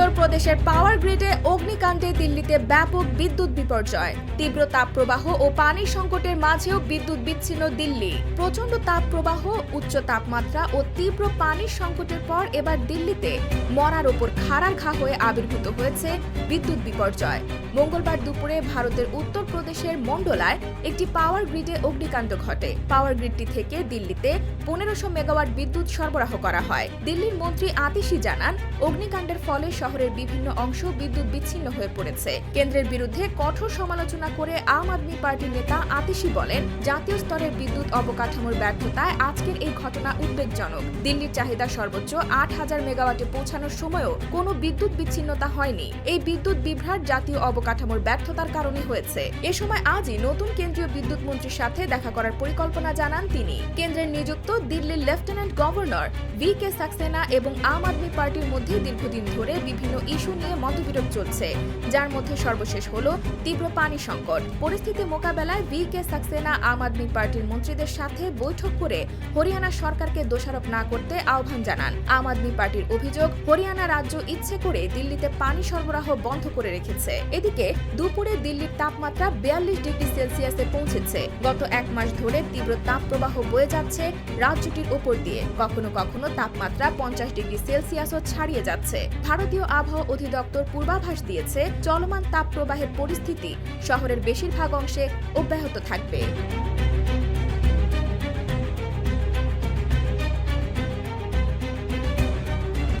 উত্তরপ্রদেশের পাওয়ার গ্রিডে অগ্নিকাণ্ডে দিল্লিতে ব্যাপক বিদ্যুৎ বিপর্যয়। তীব্র তাপপ্রবাহ ও পানির সংকটের মাঝেও বিদ্যুৎ বিচ্ছিন্ন দিল্লি। প্রচণ্ড তাপপ্রবাহ, উচ্চ তাপমাত্রা ও তীব্র পানির সংকটের পর এবার দিল্লিতে মরার ওপর খাড়ার ঘা হয়ে আবির্ভূত হয়েছে বিদ্যুৎ বিপর্যয়। মঙ্গলবার দুপুরে ভারতের উত্তরপ্রদেশের মন্ডলায় একটি পাওয়ার গ্রিডে অগ্নিকাণ্ড ঘটে। পাওয়ার গ্রিডটি থেকে দিল্লিতে পনেরোশো মেগাওয়াট বিদ্যুৎ সরবরাহ করা হয়। দিল্লির মন্ত্রী আতিশি জানান, অগ্নিকাণ্ডের ফলে শহরের বিভিন্ন অংশ বিদ্যুৎ বিচ্ছিন্ন হয়ে পড়েছে। কেন্দ্রের বিরুদ্ধে কঠোর সমালোচনা করে আম আদমি পার্টির নেতা আতিশি বলেন, জাতীয় স্তরের বিদ্যুৎ অবকাঠামোর ব্যর্থতায় আজকের এই ঘটনা উদ্বেগজনক। দিল্লির চাহিদা সর্বোচ্চ আট হাজার মেগাওয়াটে পৌঁছানোর সময়ও কোনো বিদ্যুৎ বিচ্ছিন্নতা হয়নি। এই বিদ্যুৎ বিভ্রাট জাতীয় অবকাঠামোর ব্যর্থতার কারণে হয়েছে। এ সময় আজই নতুন কেন্দ্রীয় বিদ্যুৎ মন্ত্রীর সাথে দেখা করার পরিকল্পনা জানান তিনি। কেন্দ্রের নিযুক্ত দিল্লির lieutenant governor V K Saxena এবং আম আদমি পার্টির মধ্যে দীর্ঘদিন ধরে বিভিন্ন ইস্যু নিয়ে মতবিরোধ চলছে। যার মধ্যে সর্বশেষ হল তীব্র পানি সংকট। পরিস্থিতি মোকাবেলায় ভি কে সাক্সেনা আম আদমি পার্টির মন্ত্রীদের সাথে বৈঠক করে হরিয়ানা সরকারকে দোষারোপ না করতে আহ্বান জানান। আম আদমি পার্টির অভিযোগ, হরিয়ানা রাজ্য ইচ্ছে করে দিল্লিতে পানি সরবরাহ বন্ধ করে রেখেছে। এদিকে, দুপুরে দিল্লির তাপমাত্রা বিয়াল্লিশ ডিগ্রি সেলসিয়াসে পৌঁছেছে। গত এক মাস ধরে তীব্র তাপপ্রবাহ বয়ে যাচ্ছে রাজ্যটির ওপর দিয়ে। কখনো কখনো তাপমাত্রা পঞ্চাশ ডিগ্রি সেলসিয়াসও ছাড়িয়ে যাচ্ছে। ভারতীয় আবহাওয়া অধিদপ্তর পূর্বাভাস দিয়েছে চলমান তাপপ্রবাহের পরিস্থিতি শহরের বেশিরভাগ অংশে অব্যাহত থাকবে।